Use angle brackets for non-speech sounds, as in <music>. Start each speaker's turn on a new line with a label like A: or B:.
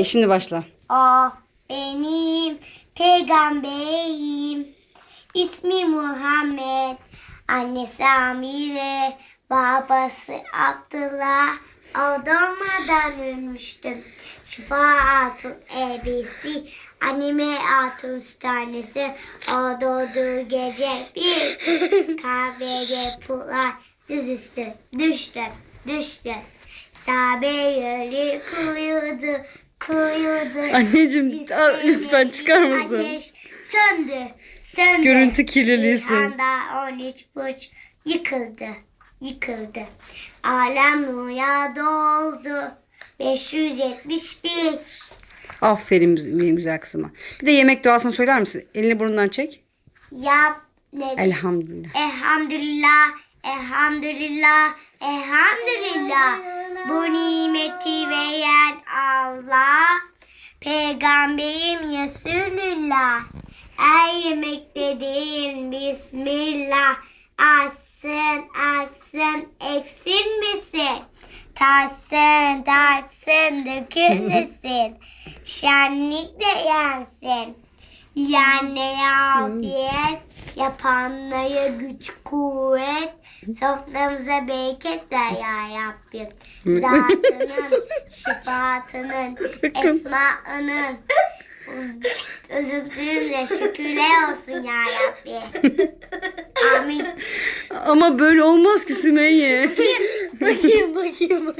A: Okey şimdi başla.
B: O benim peygamberim. İsmi Muhammed. Annesi Amire. Babası Abdullah. O doğmadan ölmüştüm. Şifa Hatun ebesi. Anneme Hatun stanesi. O doğduğu gece bir <laughs> kahvede pullar düz üstü düştü düştü. Sabe yolu kuyudu
A: Anneciğim al, lütfen çıkar mısın?
B: Ateş söndü söndü.
A: Görüntü kirliliğisin.
B: Bir anda 13 buç yıkıldı yıkıldı. Alem nura doldu. 571
A: Aferin güzel kızıma. Bir de yemek duasını söyler misin? Elini burnundan çek.
B: yap ne
A: Elhamdülillah.
B: Elhamdülillah, elhamdülillah, elhamdülillah. Bu nimeti peygamberim Resulullah. Ey yemek dediğin Bismillah. Açsın, açsın, eksilmesin. Tatsın, tatsın, dökülmesin. <laughs> Şenlikle yensin. Yerlere afiyet, yapanlara güç kuvvet, soframıza bereket ver ya Rabbim. Zatının, <laughs> şifatının, esmanın, özüksüzle şükürler olsun ya Rabbi. Amin.
A: Ama böyle olmaz ki Sümeyye.
B: bakayım bakayım bak.